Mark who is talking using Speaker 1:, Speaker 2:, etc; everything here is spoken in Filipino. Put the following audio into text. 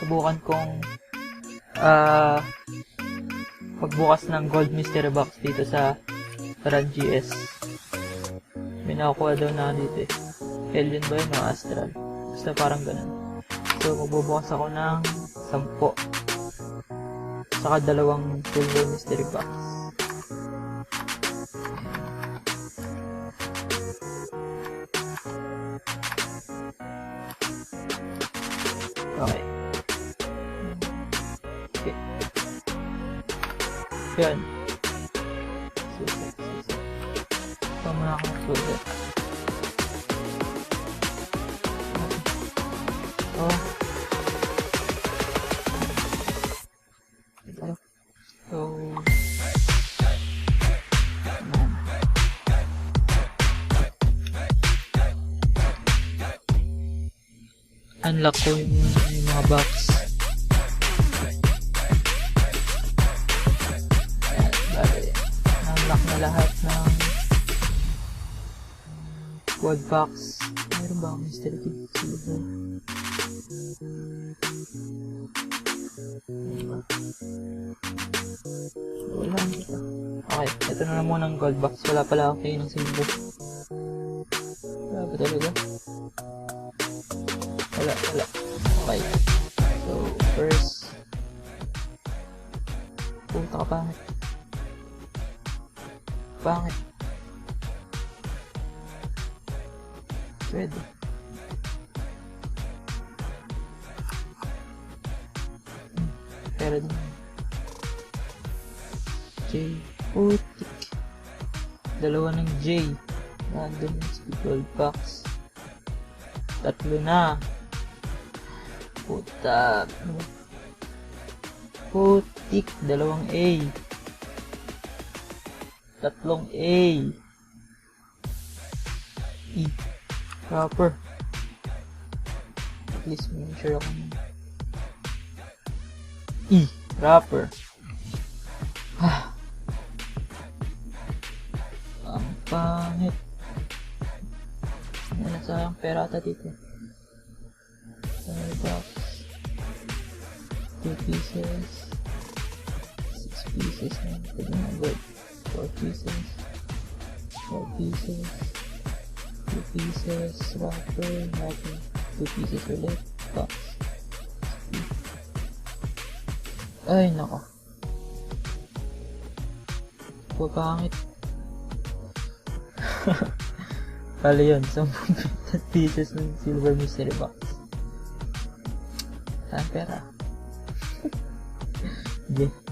Speaker 1: subukan kong ah, uh, pagbukas ng gold mystery box dito sa Run GS. May nakakuha daw na dito eh. Alien ba yun o Astral? Basta parang ganun. So, magbubukas ako ng 10. Saka dalawang silver mystery box. Okay. Yan. Suset, suset. Ito muna ako ng suset. Oh. Ito. So, unlock ko yung mga box. Quad box. Meron ba akong mystery key? Silver. Wala dito. Okay, ito na lang muna ang gold box. Wala pala ako kayo ng silver. Wala ba talaga? Wala, wala. Okay. So, first. Puta ka pangit. Pangit. Pwede. Din. J. Putik. Dalawa ng J. Random speed box. Tatlo na. Puta. Putik. Dalawang A. Tatlong A. E. Proper. At least may sure ako nun. E. Proper. Ah. Ang pangit. Ano sayang pera ata dito. Bucks. Two pieces. Six pieces na. Pwede na good. Four pieces. Four pieces. Two pieces. Wrapper. Wrapper. Two pieces ulit. Box. Ay, nako. Pagpangit. Pali yun. 10 pieces ng silver mystery box. Saan pera? Sige.